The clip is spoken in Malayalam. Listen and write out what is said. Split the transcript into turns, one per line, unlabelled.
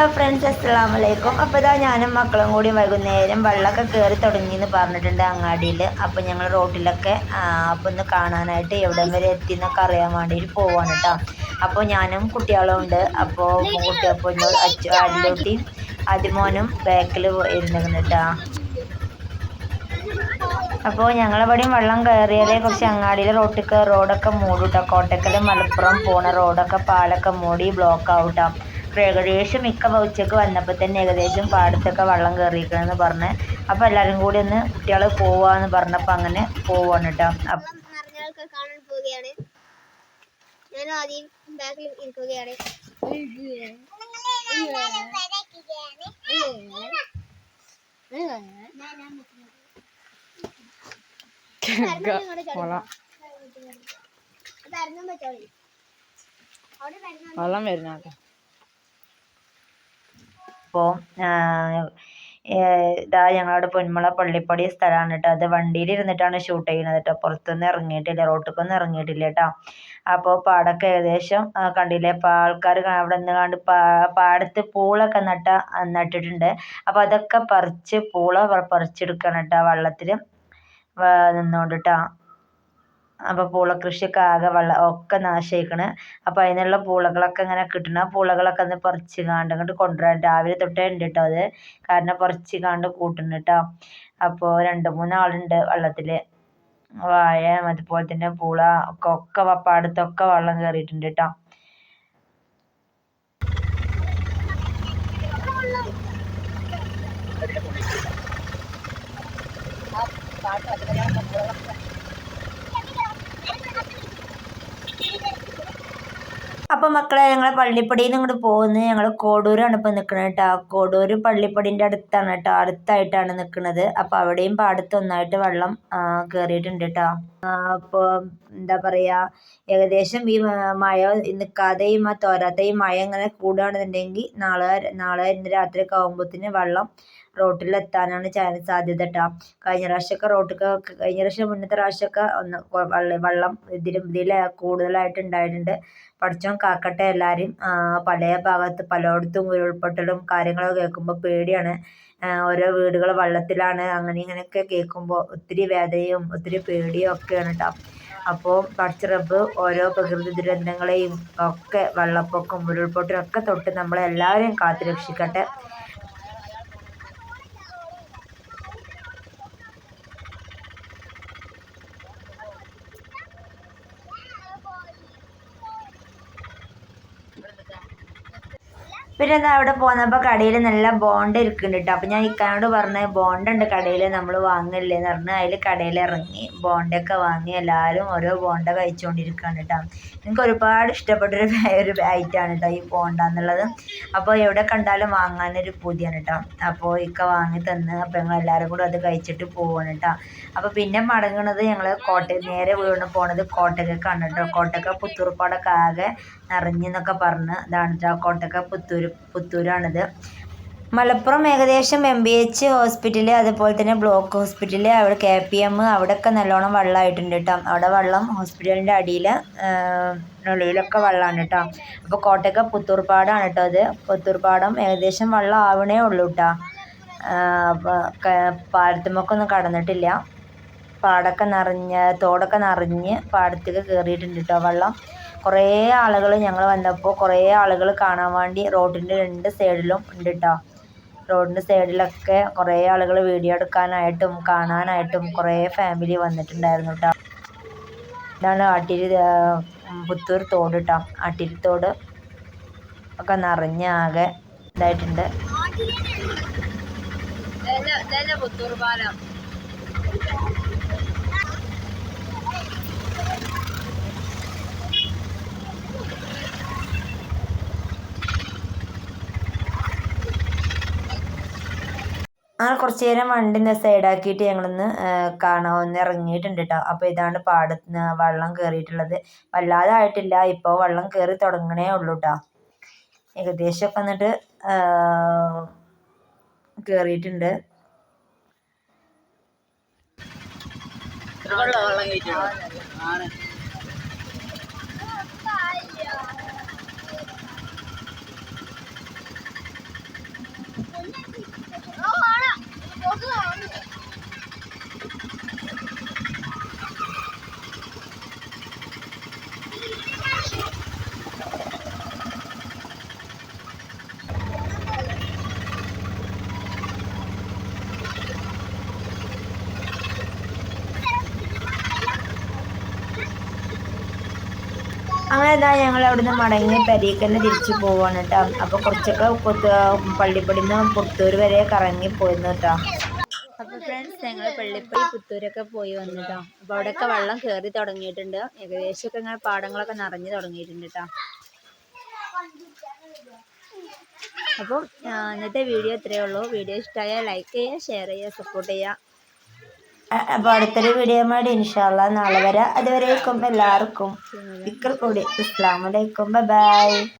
ഹലോ ഫ്രണ്ട്സ് അസ്സലാമു അലൈക്കും അപ്പോൾ ഇതാ ഞാനും മക്കളും കൂടി വൈകുന്നേരം വെള്ളമൊക്കെ കയറി തുടങ്ങി എന്ന് പറഞ്ഞിട്ടുണ്ട് അങ്ങാടിയിൽ. അപ്പോൾ ഞങ്ങൾ റോട്ടിലൊക്കെ അപ്പോൾ ഒന്ന് കാണാനായിട്ട് എവിടെ വരെ എത്തി എന്നൊക്കെ അറിയാൻ വേണ്ടിയിട്ട് പോവാണ് കേട്ടോ അപ്പോൾ ഞാനും കുട്ടികളും ഉണ്ട്. അപ്പോൾ കുട്ടിയപ്പോൾ അച്ഛ അല്ലൂട്ടിയും അതിമോനും ബാക്കിൽ ഇരുന്നിരുന്നു കേട്ടോ അപ്പോൾ ഞങ്ങളെവിടെയും വെള്ളം കയറിയാലേ കുറച്ച് അങ്ങാടിയിലെ റോട്ടിക്ക് റോഡൊക്കെ മൂടിട്ടോ കോട്ടക്കൽ മലപ്പുറം പോണ റോഡൊക്കെ പാലൊക്കെ മൂടി ബ്ലോക്ക് ആവട്ടോ അപ്പോൾ ഏകദേശം മിക്ക ഉച്ചയ്ക്ക് വന്നപ്പോൾ തന്നെ ഏകദേശം പാടത്തൊക്കെ വെള്ളം കയറിയിരിക്കണമെന്ന് പറഞ്ഞ്. അപ്പോൾ എല്ലാവരും കൂടി ഒന്ന് കുട്ടികൾ പോവാന്ന് പറഞ്ഞപ്പോൾ അങ്ങനെ പോവാണ് കേട്ടോ
കാണാൻ പോവുകയാണ്. ഞാൻ ആദ്യം ബാക്കിൽ ഇരിക്കുകയാണ്.
വെള്ളം വരുന്ന
അപ്പോൾ ഇതാ ഞങ്ങളുടെ പൊന്മുള പള്ളിപ്പടി സ്ഥലമാണ് കേട്ടോ. അത് വണ്ടിയിൽ ഇരുന്നിട്ടാണ് ഷൂട്ട് ചെയ്യുന്നത് കേട്ടോ. പുറത്തൊന്നും ഇറങ്ങിയിട്ടില്ല. റോട്ടിക്കൊന്നും ഇറങ്ങിയിട്ടില്ല കേട്ടോ. അപ്പോൾ പാടൊക്കെ ഏകദേശം കണ്ടില്ലേ? അപ്പോൾ ആൾക്കാർ അവിടെ നിന്ന് കണ്ട് പാ- പാടത്ത് പൂളൊക്കെ നട്ട നട്ടിട്ടുണ്ട്. അപ്പോൾ അതൊക്കെ പറിച്ച് പൂള പറിച്ചെടുക്കണം കേട്ടോ വെള്ളത്തിൽ നിന്നുകൊണ്ട് കേട്ടോ. അപ്പോൾ പൂള കൃഷിയൊക്കെ ആകെ വെള്ളം ഒക്കെ നാശമായിക്കണ് അപ്പോൾ അതിനുള്ള പൂളകളൊക്കെ ഇങ്ങനെ കിട്ടണം. പൂളകളൊക്കെ ഒന്ന് പറിച്ച് കാണ്ട് അങ്ങോട്ട് കൊണ്ടുവരാൻ രാവിലെ തൊട്ടേ ഉണ്ട് കേട്ടോ അത്. കാരണം പറിച്ച് കാണ്ട് കൂട്ടുന്നു കേട്ടോ അപ്പോൾ രണ്ട് മൂന്നാളുണ്ട് വെള്ളത്തിൽ വാഴ അതുപോലെ തന്നെ പൂള ഒക്കെ ഒക്കെ പാടത്തൊക്കെ വെള്ളം കയറിയിട്ടുണ്ട് കേട്ടോ അപ്പോൾ മക്കളെ ഞങ്ങൾ പള്ളിപ്പടിയിൽ നിന്ന് ഇങ്ങോട്ട് പോകുന്നത് ഞങ്ങൾ കോടൂരാണ് ഇപ്പോൾ നിൽക്കുന്നത് കേട്ടോ കോടൂർ പള്ളിപ്പടിന്റെ അടുത്താണ് കേട്ടോ അടുത്തായിട്ടാണ് നിൽക്കുന്നത് അപ്പോൾ അവിടെയും പാടത്ത് ഒന്നായിട്ട് വെള്ളം കയറിയിട്ടുണ്ട് കേട്ടോ അപ്പോൾ എന്താ പറയാ ഏകദേശം ഈ മഴ നിൽക്കാതെയും ആ തോരാത്തെയും മഴ ഇങ്ങനെ കൂടുകയാണെന്നുണ്ടെങ്കിൽ നാളെ നാളെ ഇന്ന് രാത്രിയൊക്കെ ആകുമ്പോഴത്തേന് വെള്ളം റോട്ടിലെത്താനാണ് ചാൻസ് സാധ്യത കേട്ടോ കഴിഞ്ഞ പ്രാവശ്യമൊക്കെ റോട്ടിലൊക്കെ കഴിഞ്ഞ പ്രാവശ്യം മുന്നത്തെ പ്രാവശ്യമൊക്കെ ഒന്ന് വെള്ളം ഇതിലും ഇതിൽ കൂടുതലായിട്ട് ഉണ്ടായിട്ടുണ്ട് പഠിച്ചോൻ കാക്കട്ടെ എല്ലാവരും പല ഭാഗത്ത് പലയിടത്തും ഉരുൾപൊട്ടലും കാര്യങ്ങളും കേൾക്കുമ്പോൾ പേടിയാണ്. ഓരോ വീടുകൾ വെള്ളത്തിലാണ്. അങ്ങനെ ഇങ്ങനെയൊക്കെ കേൾക്കുമ്പോൾ ഒത്തിരി വേദനയും ഒത്തിരി പേടിയും ഒക്കെയാണ് കേട്ടോ അപ്പോൾ പടച്ചിറപ്പ് ഓരോ പ്രകൃതി ദുരന്തങ്ങളെയും ഒക്കെ വെള്ളപ്പൊക്കം ഉരുൾപൊട്ടലും ഒക്കെ തൊട്ട് നമ്മളെ എല്ലാവരെയും കാത്തു രക്ഷിക്കട്ടെ പിന്നെ എന്താ അവിടെ പോന്നപ്പോൾ കടയിൽ നല്ല ബോണ്ട ഇരിക്കുന്നുണ്ട്. കേട്ടോ അപ്പോൾ ഞാൻ ഇക്കാനോട് പറഞ്ഞ് ബോണ്ട ഉണ്ട് കടയിൽ നമ്മൾ വാങ്ങില്ലേ എന്ന് പറഞ്ഞ് അതിൽ കടയിൽ ഇറങ്ങി. ബോണ്ടൊക്കെ വാങ്ങി. എല്ലാവരും ഓരോ ബോണ്ട കഴിച്ചുകൊണ്ടിരിക്കുകയാണ് കേട്ടോ. എനിക്ക് ഒരുപാട് ഇഷ്ടപ്പെട്ടൊരു ഒരു ഐറ്റമാണ് കേട്ടോ ഈ ബോണ്ട എന്നുള്ളത് അപ്പോൾ എവിടെ കണ്ടാലും വാങ്ങാനൊരു പൂതിയാണ് കേട്ടോ. അപ്പോൾ ഇക്ക വാങ്ങി തന്ന് അപ്പോൾ ഞങ്ങൾ എല്ലാവരും കൂടെ അത് കഴിച്ചിട്ട് പോവാണ് കേട്ടോ. അപ്പോൾ പിന്നെ മടങ്ങണത് ഞങ്ങൾ കോട്ടയം നേരെ വീണ് പോണത് കോട്ടയ്ക്കാണ് കേട്ടോ. കോട്ടക്ക പുത്തൂർപ്പാടൊക്കെ ആകെ നിറഞ്ഞെന്നൊക്കെ പറഞ്ഞ് ഇതാണ് കേട്ടോ. കോട്ടക്ക പുത്തൂർ പുത്തൂരാണിത്. മലപ്പുറം ഏകദേശം എം ബി എച്ച് ഹോസ്പിറ്റൽ അതുപോലെ തന്നെ ബ്ലോക്ക് ഹോസ്പിറ്റൽ അവിടെ കെ പി എം അവിടെയൊക്കെ നല്ലോണം വെള്ളമായിട്ടുണ്ട് കേട്ടോ അവിടെ വെള്ളം ഹോസ്പിറ്റലിന്റെ അടിയിൽ ഉള്ളിലൊക്കെ വെള്ളമാണ് കേട്ടോ അപ്പോൾ കോട്ടയ്ക്ക് പുത്തൂർപ്പാടാണ് കേട്ടോ അത്. പുത്തൂർപ്പാടം ഏകദേശം വെള്ളം ആവണേ ഉള്ളൂ കേട്ടോ പാടത്തുമൊക്കെ ഒന്നും കടന്നിട്ടില്ല. പാടൊക്കെ നിറഞ്ഞ് തോടൊക്കെ നിറഞ്ഞ് പാടത്തേക്ക് കയറിയിട്ടുണ്ട് കേട്ടോ വെള്ളം. കുറേ ആളുകൾ ഞങ്ങൾ വന്നപ്പോൾ കുറേ ആളുകൾ കാണാൻ വേണ്ടി റോഡിന്റെ രണ്ട് സൈഡിലും ഉണ്ട് കേട്ടോ റോഡിന്റെ സൈഡിലൊക്കെ കുറേ ആളുകൾ വീഡിയോ എടുക്കാനായിട്ടും കാണാനായിട്ടും കുറേ ഫാമിലി വന്നിട്ടുണ്ടായിരുന്നു കേട്ടോ ഇതാണ് ആട്ടിരി പുത്തൂർ തോട് കേട്ടോ ആട്ടിരി തോട് ഒക്കെ നിറഞ്ഞ് ആകെ ഇതായിട്ടുണ്ട്
പുത്തൂർ പാലം.
അങ്ങനെ കുറച്ച് നേരം വണ്ടി ഒന്ന് സൈഡാക്കിയിട്ട് ഞങ്ങളൊന്ന് കാണാൻ ഒന്ന് ഇറങ്ങിയിട്ടുണ്ട് കേട്ടോ അപ്പോൾ ഇതാണ് പാടത്ത് വെള്ളം കയറിയിട്ടുള്ളത് വല്ലാതെ ആയിട്ടില്ല ഇപ്പോൾ വെള്ളം കയറി തുടങ്ങണേ ഉള്ളൂ കേട്ടോ ഏകദേശം ഒക്കെ എന്നിട്ട് കയറിയിട്ടുണ്ട്
വെള്ളം വെള്ളം ആണ്
അങ്ങനെ ഇതാ ഞങ്ങൾ അവിടുന്ന് മടങ്ങി പരീക്ക് തന്നെ തിരിച്ചു പോവാണ് കേട്ടോ അപ്പൊ കുറച്ചൊക്കെ പുത്ത- പള്ളിപ്പടിന്ന് പുത്തൂർ വരെ കറങ്ങി പോയിരുന്നു കേട്ടോ അപ്പൊ ഫ്രണ്ട്സ് ഞങ്ങൾ പള്ളിപ്പടി പുത്തൂരൊക്കെ പോയി വന്നിട്ടോ അപ്പൊ അവിടെയൊക്കെ വെള്ളം കയറി തുടങ്ങിയിട്ടുണ്ട്. ഏകദേശം ഒക്കെ ഇങ്ങനെ പാടങ്ങളൊക്കെ നിറഞ്ഞു തുടങ്ങിയിട്ടുണ്ട് കേട്ടോ അപ്പം ഇന്നത്തെ വീഡിയോ ഇത്രയേ ഉള്ളൂ. വീഡിയോ ഇഷ്ടമായ ലൈക്ക് ചെയ്യുക ഷെയർ ചെയ്യുക സപ്പോർട്ട് ചെയ്യുക. അപ്പോൾ അടുത്തൊരു വീഡിയോ ആയിട്ട് ഇൻഷാല്ല നാളെ വരെ. അതുവരേക്കും എല്ലാവർക്കും ഇക്കൾ കൂടി. അസ്സാം വലൈക്കും ബൈ